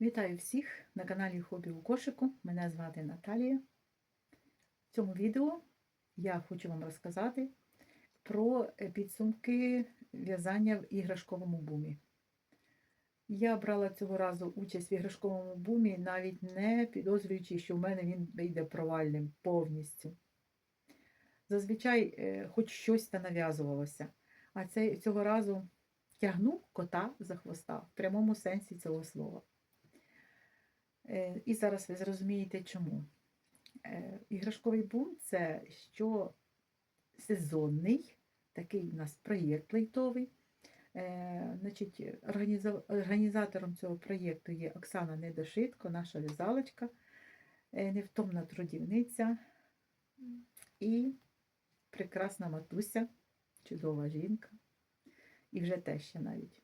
Вітаю всіх на каналі Хобі у кошику. Мене звати Наталія. В цьому відео я хочу вам розказати про підсумки в'язання в іграшковому бумі. Я брала цього разу участь в іграшковому бумі, навіть не підозрюючи, що в мене він вийде провальним повністю. Зазвичай е, хоч щось та нав'язувалося, а цього разу тягну кота за хвоста в прямому сенсі цього слова. Е, І зараз ви зрозумієте, чому. Е, Іграшковий бум це що сезонний, такий у нас проєкт лейтовий. Е, Значить, Організатором цього проєкту є Оксана Недошитко, наша в'язалочка, невтомна трудівниця і прекрасна матуся, чудова жінка, і вже теща навіть.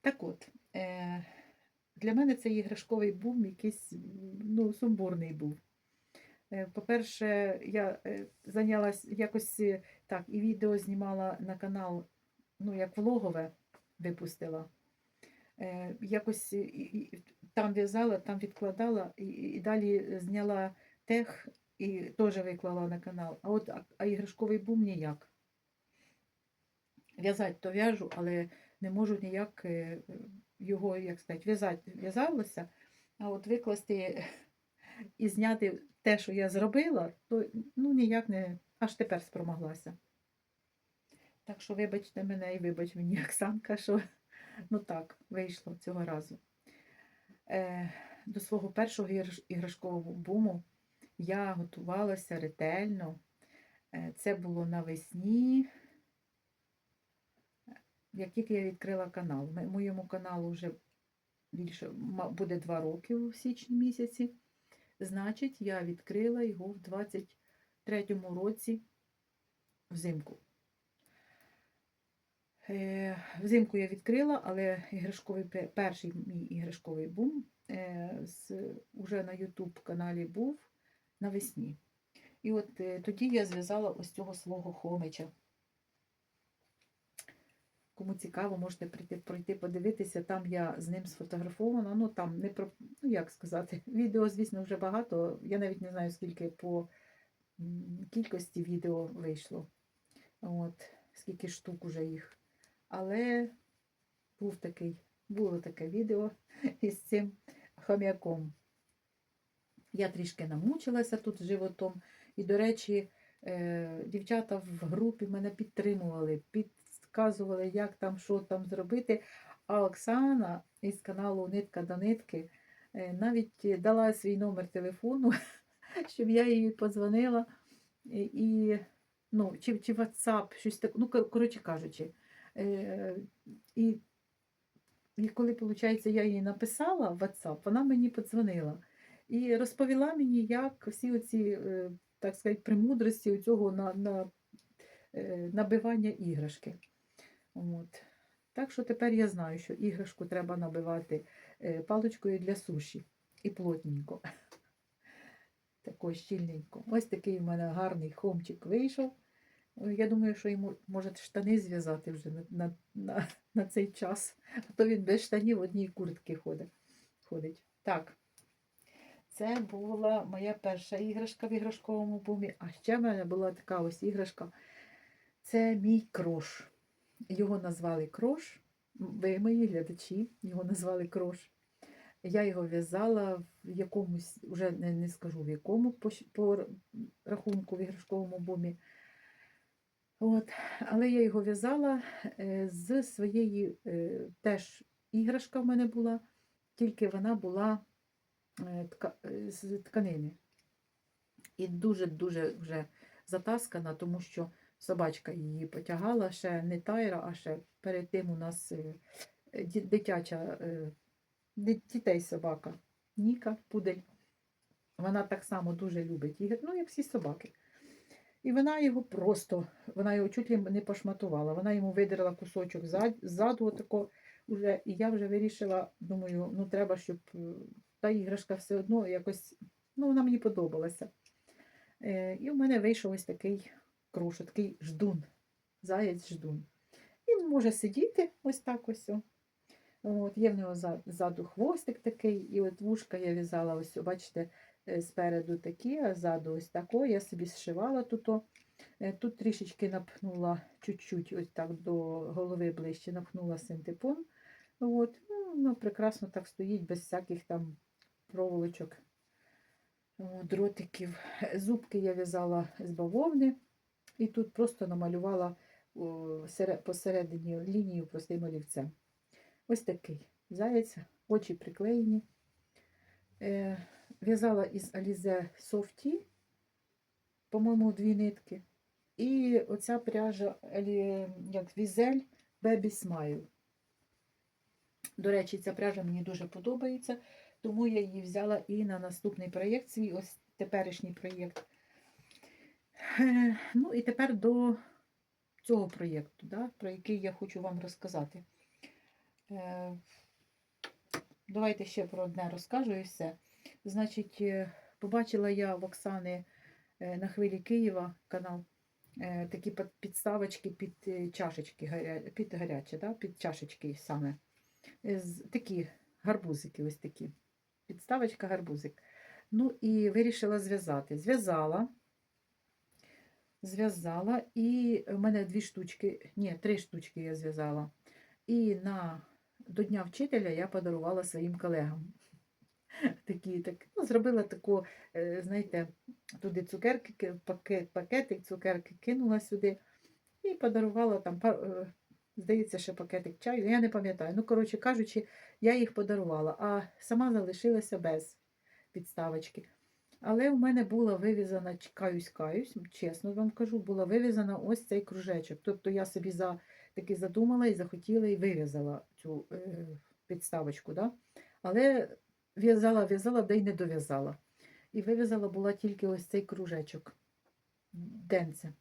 Так от, для мене цей іграшковий бум якийсь ну, сумбурний був. Е, По-перше, я е, зайнялась якось е, так, і відео знімала на канал, ну, як влогове випустила. Якось там в'язала, там відкладала, і, далі зняла тех і теж виклала на канал. А от а, іграшковий бум ніяк. В'язати то в'яжу, але не можу ніяк його, як сказати, в'язати в'язалося, а от викласти і зняти те, що я зробила, то ну ніяк не аж тепер спромоглася. Так що вибачте мене і вибач мені, Оксанка, що ну так, вийшло цього разу. Е, до свого першого іграшкового буму я готувалася ретельно. Е, це було навесні, як тільки я відкрила канал. Моєму каналу вже більше буде два роки у січні місяці. Значить, я відкрила його в 23-му році взимку. Е, Взимку я відкрила, але іграшковий, перший мій іграшковий бум е, з, уже на YouTube каналі був навесні. І от е, тоді я зв'язала ось цього свого хомича. Кому цікаво, можете прийти, пройти подивитися. Там я з ним сфотографована. Ну там не про ну як сказати, відео, звісно, вже багато. Я навіть не знаю, скільки по кількості відео вийшло. От, скільки штук уже їх. Але був такий, було таке відео із цим хом'яком. Я трішки намучилася тут з животом. І, до речі, е, дівчата в групі мене підтримували, підказували, як там, що там зробити. А Оксана із каналу Нитка до нитки е, навіть дала свій номер телефону, щоб я їй подзвонила. І, ну, чи, чи WhatsApp, щось таке, ну, коротше кажучи. Е, і, і коли, виходить, я їй написала в WhatsApp, вона мені подзвонила і розповіла мені, як всі оці, е, так сказати, премудрості цього на, на, набивання іграшки. От. Так що тепер я знаю, що іграшку треба набивати е, паличкою для суші і плотненько. Такою щільненько. Ось такий в мене гарний хомчик вийшов. Е, Я думаю, що йому може штани зв'язати вже на, на, на, на цей час. А то він без штанів в одній ходить. ходить. Так. Це була моя перша іграшка в іграшковому бумі. А ще в мене була така ось іграшка. Це мій крош. Його назвали крош. Ви, мої глядачі, його назвали крош. Я його в'язала в якомусь, вже не, не скажу в якому по, по рахунку в іграшковому бумі. От. Але я його в'язала е, з своєї е, теж іграшка в мене була, тільки вона була е, тка- з тканини. І дуже-дуже вже затаскана, тому що собачка її потягала, ще не тайра, а ще перед тим у нас е, дитяча е, дітей собака. Ніка, пудель. Вона так само дуже любить ігор, ну, як всі собаки. І вона його просто, вона його чуть не пошматувала. Вона йому видерла кусочок ззаду, отако, уже, і я вже вирішила, думаю, ну треба, щоб е, та іграшка все одно якось, ну вона мені подобалася. І в мене вийшов ось такий круш, такий ждун, заєць ждун. Він може сидіти ось так ось. От, є в нього ззаду хвостик такий, і от вушка я в'язала, ось, бачите, е, спереду такі, а ззаду ось тако. Я собі зшивала тут. Е, Тут трішечки напхнула чуть-чуть, ось так до голови ближче, напхнула синтепон. От, ну, прекрасно так стоїть, без всяких там проволочок, дротиків. Зубки я в'язала з бавовни, і тут просто намалювала посередині лінію простим олівцем. Ось такий заяць, очі приклеєні. Е, в'язала із Alize Softy, по-моєму, дві нитки. І оця пряжа як візель Baby Smile. До речі, ця пряжа мені дуже подобається, тому я її взяла і на наступний проєкт, свій ось теперішній проєкт. Е, Ну і тепер до цього проєкту, да, про який я хочу вам розказати. Е, Давайте ще про одне розкажу і все. Значить, е, побачила я в Оксани на хвилі Києва канал такі підставочки під чашечки, під гаряче, да? під чашечки саме. Такі гарбузики, ось такі. Підставочка гарбузик. Ну і вирішила зв'язати. Зв'язала. Зв'язала, і в мене дві штучки, ні, три штучки я зв'язала. І на до Дня вчителя я подарувала своїм колегам. Такі, так, ну, зробила таку, е, знаєте, туди цукерки, пакет, пакетик, цукерки кинула сюди і подарувала там, е, здається, ще пакетик чаю. Я не пам'ятаю. Ну, коротше кажучи, я їх подарувала, а сама залишилася без підставочки. Але в мене була вивізана, каюсь, каюсь, чесно вам кажу, була вивізана ось цей кружечок. Тобто я собі за, таки задумала і захотіла і вив'язала цю е, підставочку. Да? Але в'язала, в'язала, де й не дов'язала. І вив'язала була тільки ось цей кружечок. Денце.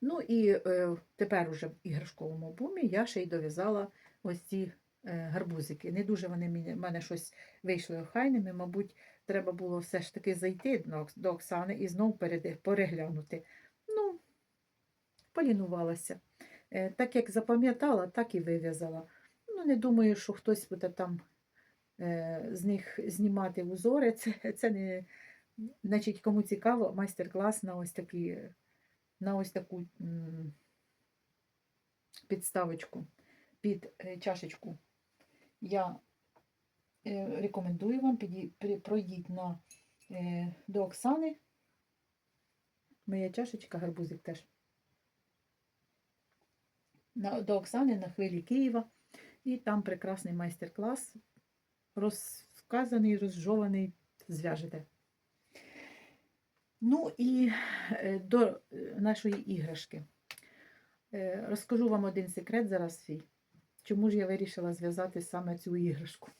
Ну і е, тепер уже в іграшковому бумі я ще й дов'язала ось ці гарбузики. Не дуже вони в мене щось вийшли охайними. Мабуть, треба було все ж таки зайти до Оксани і переди- переглянути. Ну, полінувалася. Е, Так як запам'ятала, так і вив'язала. Ну, не думаю, що хтось буде там е, з них знімати узори. Це, це не, значить, кому цікаво, майстер-клас на ось такі, на ось таку підставочку під е, чашечку. Я е, рекомендую вам пройдіть на, е, до Оксани. Моя чашечка, гарбузик теж. На, до Оксани на хвилі Києва. І там прекрасний майстер-клас, розказаний, розжований, зв'яжете. Ну і е, до нашої іграшки. Розкажу вам один секрет зараз свій. Чому ж я вирішила зв'язати саме цю іграшку?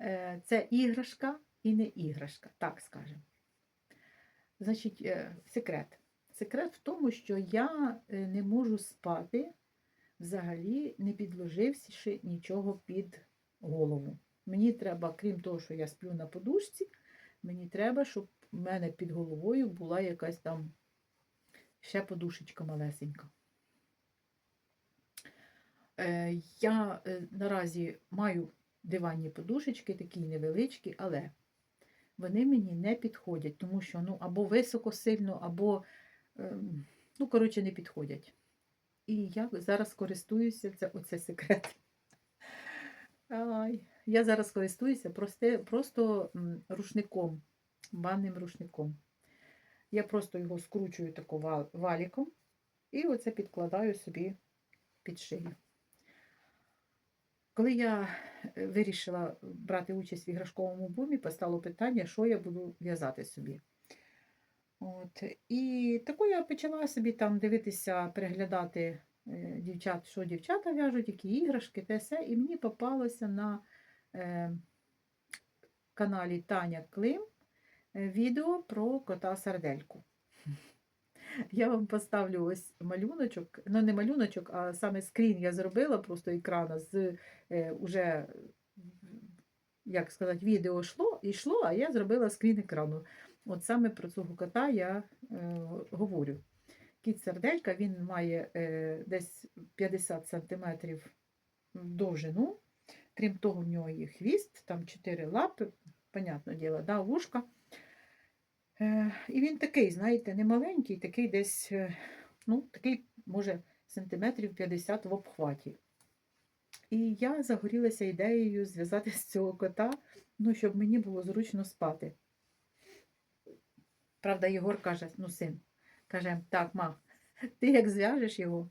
Е, Це іграшка і не іграшка, так скажемо. Значить, е, секрет. Секрет в тому, що я е, не можу спати взагалі, не підложивши нічого під голову. Мені треба, крім того, що я сплю на подушці, мені треба, щоб в мене під головою була якась там ще подушечка малесенька. Е, Я е, наразі маю диванні подушечки, такі невеличкі, але вони мені не підходять, тому що ну, або високо сильно, або, ем, ну, коротше, не підходять. І я зараз користуюся, це оце секрет. Я зараз користуюся просте, просто рушником, банним рушником. Я просто його скручую тако валіком і оце підкладаю собі під шию. Коли я е, вирішила брати участь в іграшковому бумі, постало питання, що я буду в'язати собі. От. І тако я почала собі там дивитися, переглядати е, дівчат, що дівчата в'яжуть, які іграшки, те все. І мені попалося на е, каналі Таня Клим е, відео про кота сардельку. Я вам поставлю ось малюночок, ну не малюночок, а саме скрін я зробила просто екрана з е, уже, як сказати, відео йшло, йшло, а я зробила скрін екрану. От саме про цього кота я е, говорю. Кіт серделька, він має е, десь 50 см довжину. Крім того, в нього є хвіст, там чотири лапи, понятне діло, да, вушка. Е, і він такий, знаєте, не маленький, такий десь, е, ну, такий, може, сантиметрів 50 в обхваті. І я загорілася ідеєю зв'язати з цього кота, ну, щоб мені було зручно спати. Правда, Єгор каже, ну, син, каже, так, ма, ти як зв'яжеш його,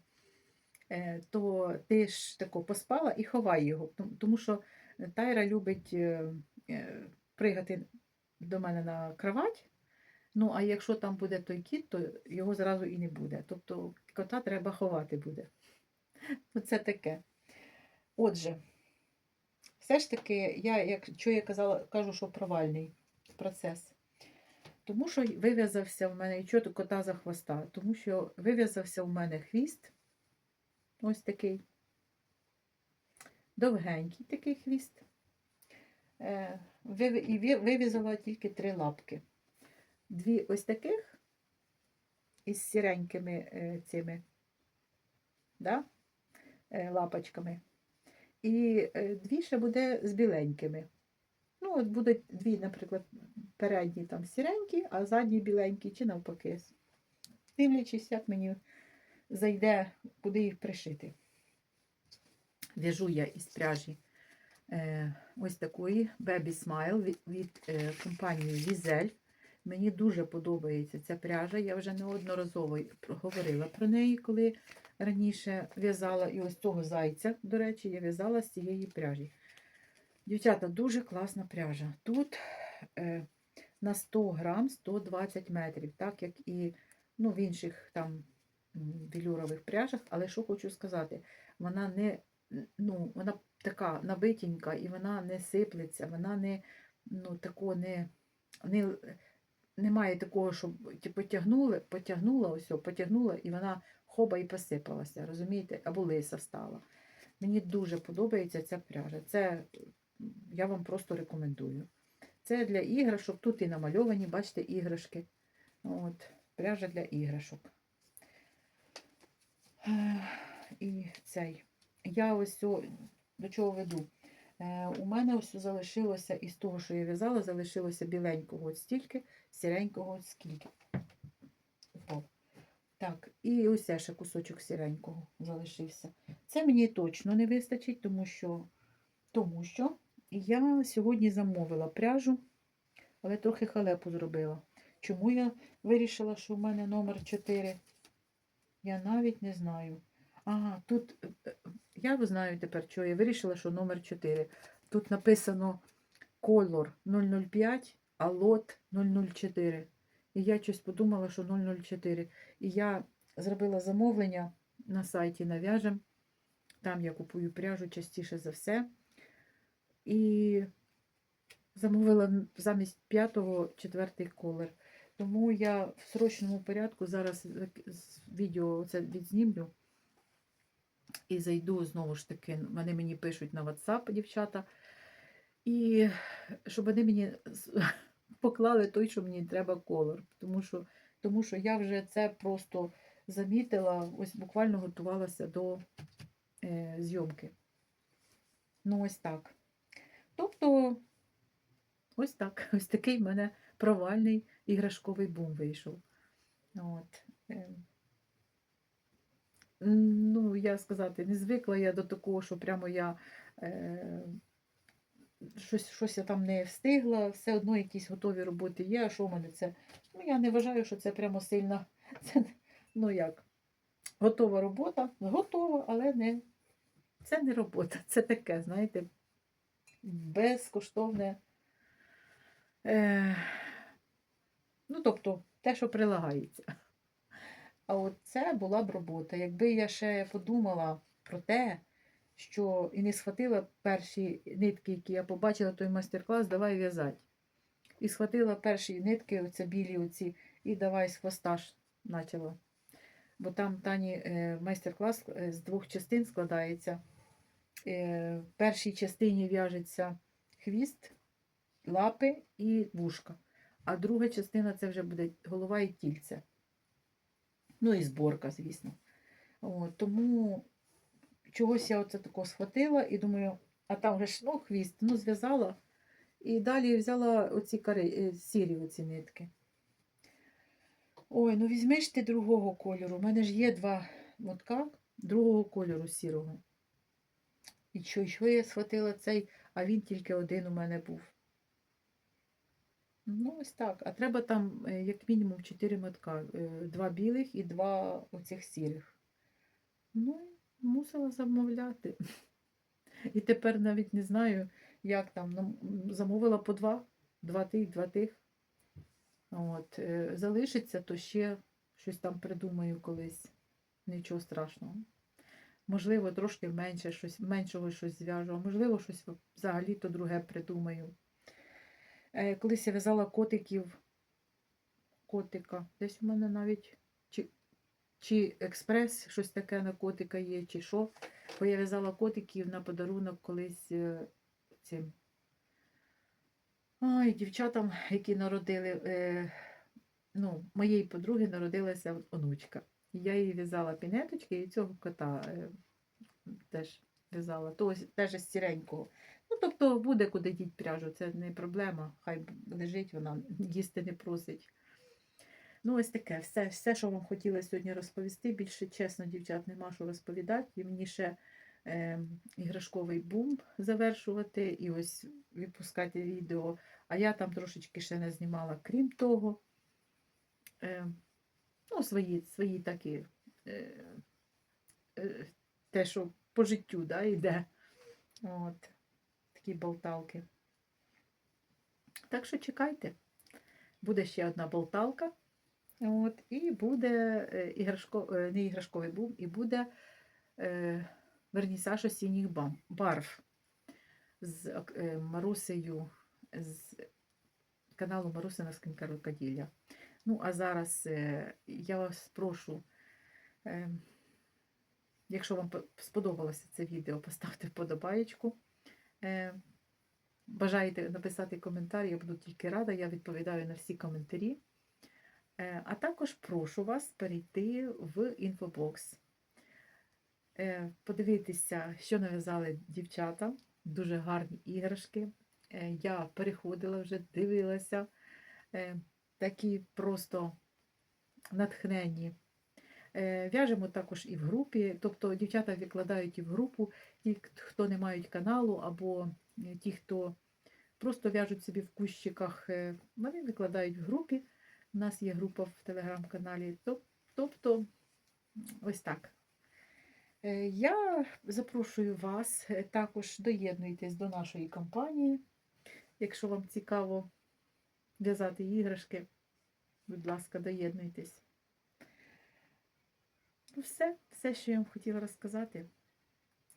е, то ти ж тако поспала і ховай його. Тому- що Тайра любить пригати до мене на кровать. Ну, а якщо там буде той кіт, то його зразу і не буде. Тобто кота треба ховати буде. Оце таке. Отже, все ж таки, я, як що я казала, кажу, що провальний процес. Тому що вив'язався в мене, і чого кота за хвоста? Тому що вив'язався в мене хвіст. Ось такий. Довгенький такий хвіст. Е, І вив'язала тільки три лапки. Дві ось таких із сіренькими е, цими да? е, лапочками. І е, дві ще буде з біленькими. Ну, от будуть дві, наприклад, передні там сіренькі, а задні біленькі, чи навпаки. Дивлячись, як мені зайде, куди їх пришити. В'яжу я із пряжі ось такої Baby Smile від, компанії Візель. Мені дуже подобається ця пряжа. Я вже неодноразово говорила про неї, коли раніше в'язала і ось цього зайця, до речі, я в'язала з цієї пряжі. Дівчата, дуже класна пряжа. Тут е, на 100 грам 120 метрів, так як і ну, в інших там м, велюрових пряжах. Але що хочу сказати, вона не ну, вона така набитенька і вона не сиплеться, вона не ну, тако не, не, немає такого, щоб потягнули, потягнула, ось, потягнула, і вона хоба і посипалася, розумієте, або лиса стала. Мені дуже подобається ця пряжа. Це я вам просто рекомендую. Це для іграшок. Тут і намальовані, бачите, іграшки. От, пряжа для іграшок. І цей. Я ось о- до чого веду. Е, у мене ось залишилося із того, що я в'язала, залишилося біленького от стільки, сіренького скільки. О. Так, і ось ще кусочок сіренького залишився. Це мені точно не вистачить, тому що, тому що я сьогодні замовила пряжу, але трохи халепу зробила. Чому я вирішила, що в мене номер 4? Я навіть не знаю. Ага, тут е, я знаю тепер, що я вирішила, що номер 4. Тут написано колор 005, а лот 004. І я щось подумала, що 004. І я зробила замовлення на сайті Нав'яжем. Там я купую пряжу частіше за все. І замовила замість п'ятого четвертий колір. Тому я в срочному порядку зараз відео це відзнімлю. І зайду знову ж таки, вони мені пишуть на WhatsApp, дівчата. І щоб вони мені поклали той, що мені треба колор. Тому що, тому що я вже це просто замітила, ось буквально готувалася до е, зйомки. Ну, ось так. Тобто, ось так. Ось такий в мене провальний іграшковий бум вийшов. От. е. Ну, я сказати, не звикла я до такого, що прямо я е, щось, щось я там не встигла, все одно якісь готові роботи є. А що в мене це? Ну, я не вважаю, що це прямо сильно. Це, ну як, готова робота, готова, але не, це не робота, це таке, знаєте, безкоштовне. Е, ну, тобто, те, що прилагається. А от це була б робота. Якби я ще подумала про те, що і не схватила перші нитки, які я побачила той майстер-клас, давай в'язати. І схватила перші нитки, оце білі оці, і давай з хвоста почала. Бо там Тані е, майстер-клас е, з двох частин складається. Е, В першій частині в'яжеться хвіст, лапи і вушка. А друга частина це вже буде голова і тільце. Ну і зборка, звісно. От, тому чогось я оце тако схватила і думаю, а там вже ж ну, хвіст, ну, зв'язала. І далі взяла оці кари, е, сірі оці нитки. Ой, ну візьмеш ти другого кольору. У мене ж є два мотка другого кольору сірого. І що, що я схватила цей, а він тільки один у мене був. Ну, ось так. А треба там, е, як мінімум, 4 мотка. Е, Два білих і два оцих сірих. Ну, мусила замовляти. І тепер навіть не знаю, як там. Ну, замовила по два, два тих, два тих. От, е, залишиться, то ще щось там придумаю колись. Нічого страшного. Можливо, трошки менше щось, меншого щось зв'яжу, а можливо, щось взагалі то друге придумаю. Е, Колись я в'язала котиків, котика. Десь у мене навіть чи, експрес, щось таке на котика є, чи що. Бо я в'язала котиків на подарунок колись е, цим. Ой, дівчатам, які народили, е, ну, моєї подруги народилася онучка. Я їй в'язала пінеточки і цього кота е, теж в'язала. Теж з сіренького. Ну, тобто буде куди діть пряжу, це не проблема. Хай лежить, вона їсти не просить. Ну, ось таке, все, все, що вам хотіла сьогодні розповісти. Більше чесно, дівчат, нема що розповідати. І мені ще е, іграшковий бум завершувати і ось випускати відео. А я там трошечки ще не знімала, крім того. Е, ну, свої, свої такі, е, е, те, що по життю да, йде. От, такі болталки. Так що чекайте. Буде ще одна болталка. От, і буде е, іграшко, е, не іграшковий бум, і буде е, вернісаж осінніх барв з е, Марусею, з каналу Марусина Скинка Рукоділля. Ну, а зараз е, я вас прошу, е, якщо вам сподобалося це відео, поставте вподобаєчку. Е, Бажаєте написати коментар, я буду тільки рада, я відповідаю на всі коментарі. Е, А також прошу вас перейти в інфобокс, Е, подивитися, що нав'язали дівчата, дуже гарні іграшки. Е, Я переходила вже, дивилася, такі просто натхненні. В'яжемо також і в групі, тобто дівчата викладають і в групу, ті, хто не мають каналу, або ті, хто просто в'яжуть собі в кущиках, вони викладають в групі. У нас є група в телеграм-каналі. Тобто, ось так. Е, Я запрошую вас е, також доєднуйтесь до нашої кампанії. Якщо вам цікаво в'язати іграшки, будь ласка, доєднуйтесь. Ну, все, все, що я вам хотіла розказати.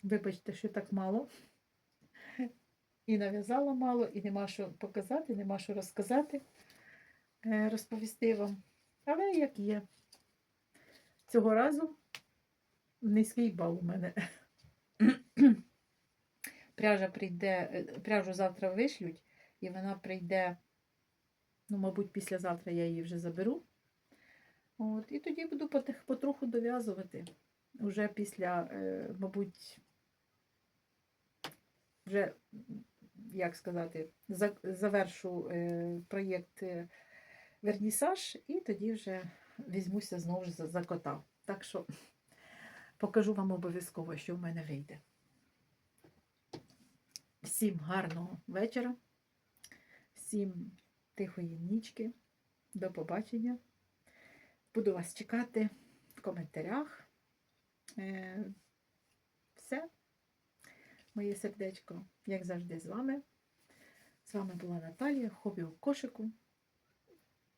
Вибачте, що так мало. І нав'язала мало, і нема що показати, нема що розказати, розповісти вам. Але як є. Цього разу низький бал у мене. Пряжа прийде, е, пряжу завтра вишлють, і вона прийде, ну, мабуть, післязавтра я її вже заберу. От, і тоді буду потроху дов'язувати. Уже після, е, мабуть, вже, як сказати, завершу е, проєкт е, вернісаж, і тоді вже візьмуся знову ж за, кота. Так що покажу вам обов'язково, що в мене вийде. Всім гарного вечора, всім тихої нічки. До побачення. Буду вас чекати в коментарях. Е, Все. Моє сердечко, як завжди, з вами. З вами була Наталія, хобі у кошику.